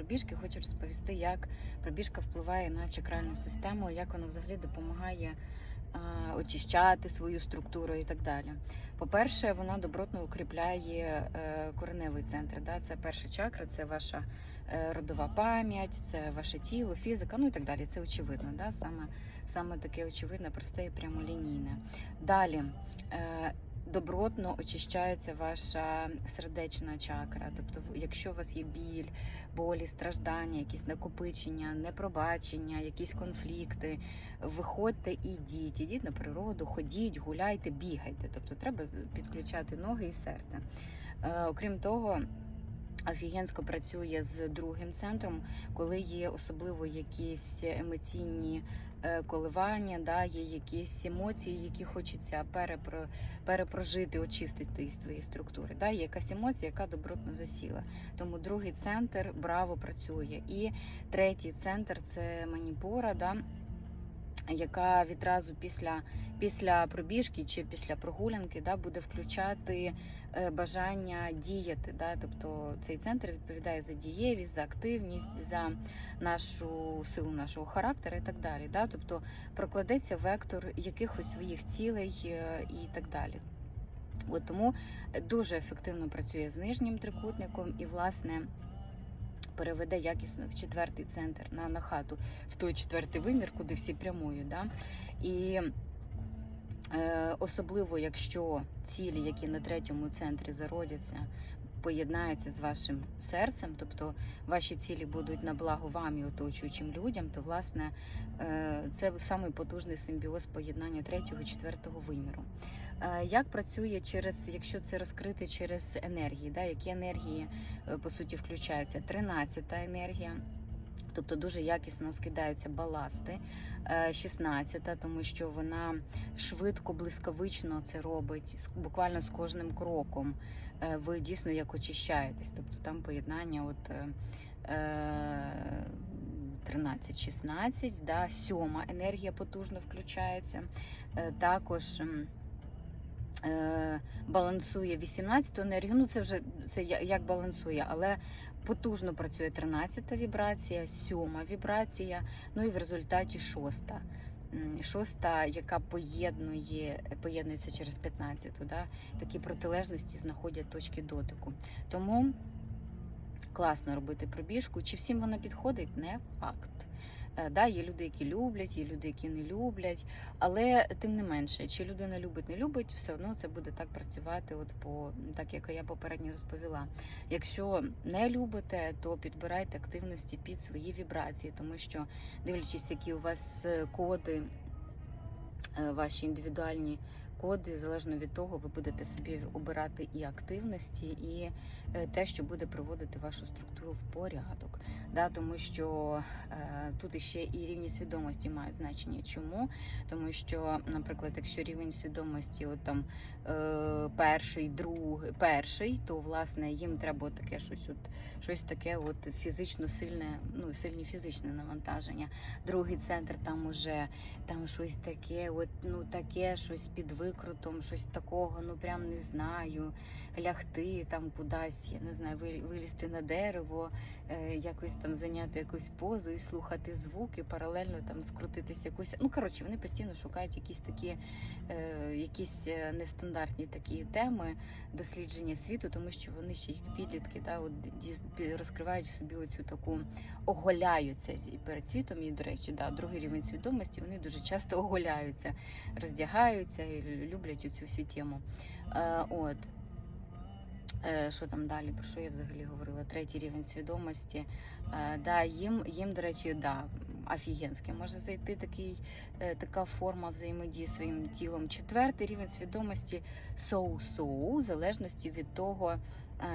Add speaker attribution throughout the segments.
Speaker 1: пробіжки, хочу розповісти, як пробіжка впливає на чакральну систему, як вона взагалі допомагає а, очищати свою структуру і так далі. По-перше, вона добротно укріпляє е, кореневий центр. Да? Це перша чакра, це ваша е, родова пам'ять, це ваше тіло, фізика, ну і так далі. Це очевидно. Да? Саме, саме таке очевидне, просте і прямолінійне. Далі. Добротно очищається ваша сердечна чакра. Тобто, якщо у вас є біль, болі, страждання, якісь накопичення, непробачення, якісь конфлікти, виходьте і йдіть, ідіть на природу, ходіть, гуляйте, бігайте. Тобто треба підключати ноги і серце. Е, окрім того. Офігенсько працює з другим центром, коли є особливо якісь емоційні е, коливання, да, є якісь емоції, які хочеться перепро, перепрожити, очистити із твоєї структури. Да, є якась емоція, яка добротно засіла. Тому другий центр браво працює. І третій центр це маніпура, да, яка відразу після, після пробіжки чи після прогулянки да, буде включати е, бажання діяти. Да? Тобто цей центр відповідає за дієвість, за активність, за нашу силу нашого характеру і так далі. Да? Тобто прокладеться вектор якихось своїх цілей е, і так далі. От тому дуже ефективно працює з нижнім трикутником і, власне, переведе якісно в четвертий центр на, на хату, в той четвертий вимір, куди всі прямують. Да? І е, особливо, якщо цілі, які на третьому центрі зародяться, поєднаються з вашим серцем, тобто ваші цілі будуть на благо вам і оточуючим людям, то власне е, це самий потужний симбіоз поєднання третього і четвертого виміру. Е, Як працює через, якщо це розкрити через енергії, да, які енергії е, по суті включаються? Тринадцята енергія. Тобто дуже якісно скидаються баласти. Е, 16-та, тому що вона швидко, блискавично це робить, буквально з кожним кроком. Е, Ви дійсно як очищаєтесь. Тобто там поєднання от. е, е, 13-16, да, сьома енергія потужно включається. Е, Також е, балансує 18-ту енергію. Ну, це вже це як балансує, але потужно працює 13-та вібрація, сьома вібрація, ну і в результаті шоста. М, Шоста, яка поєднує, поєднується через 15-ту, да? такі протилежності знаходять точки дотику. Тому класно робити пробіжку. Чи всім вона підходить? Не факт. Е, Да, є люди, які люблять, є люди, які не люблять. Але тим не менше, чи людина любить, не любить, все одно це буде так працювати, от по так як я попередньо розповіла. Якщо не любите, то підбирайте активності під свої вібрації, тому що дивлячись, які у вас е, коди, е, ваші індивідуальні коди, залежно від того, ви будете собі обирати і активності, і е, те, що буде приводити вашу структуру в порядок. Да, тому що е, тут іще і рівні свідомості мають значення. Чому? Тому що, наприклад, якщо рівень свідомості, от там е, перший, другий, перший, то власне їм треба таке щось, от щось таке, от фізично сильне, ну сильні фізичне навантаження. Другий центр там уже там щось таке, от ну таке, щось під викрутом, щось такого, ну прям не знаю. Лягти там кудись, я не знаю, вилізти на дерево, е, якось там зайняти якусь позу і слухати звуки, паралельно там скрутитися якусь. Ну коротше, вони постійно шукають якісь такі, е, якісь е, нестандартні такі теми дослідження світу, тому що вони ще як підлітки, да, от розкривають в собі оцю таку оголяються перед світом. І, до речі, да, другий рівень свідомості вони дуже часто оголяються, роздягаються люблять цю всю тему. Е, от. Е, Що там далі? Про що я взагалі говорила? Третій рівень свідомості. Е, да, їм, їм, до речі, да, офігенське може зайти такий, е, така форма взаємодії своїм тілом. Четвертий рівень свідомості соу-соу, в залежності від того,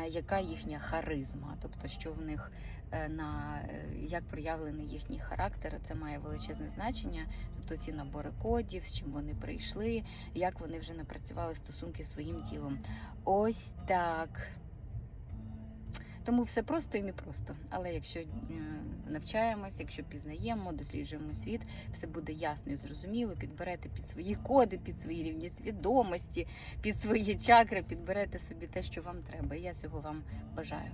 Speaker 1: яка їхня харизма, тобто що в них е, на е, як проявлений їхній характер, це має величезне значення. Тобто ці набори кодів, з чим вони прийшли, як вони вже напрацювали стосунки своїм тілом. Ось так. Тому все просто і непросто. Але якщо е, навчаємось, якщо пізнаємо, досліджуємо світ, все буде ясно і зрозуміло. Підберете під свої коди, під свої рівні свідомості, під свої чакри, підберете собі те, що вам треба. Я цього вам бажаю.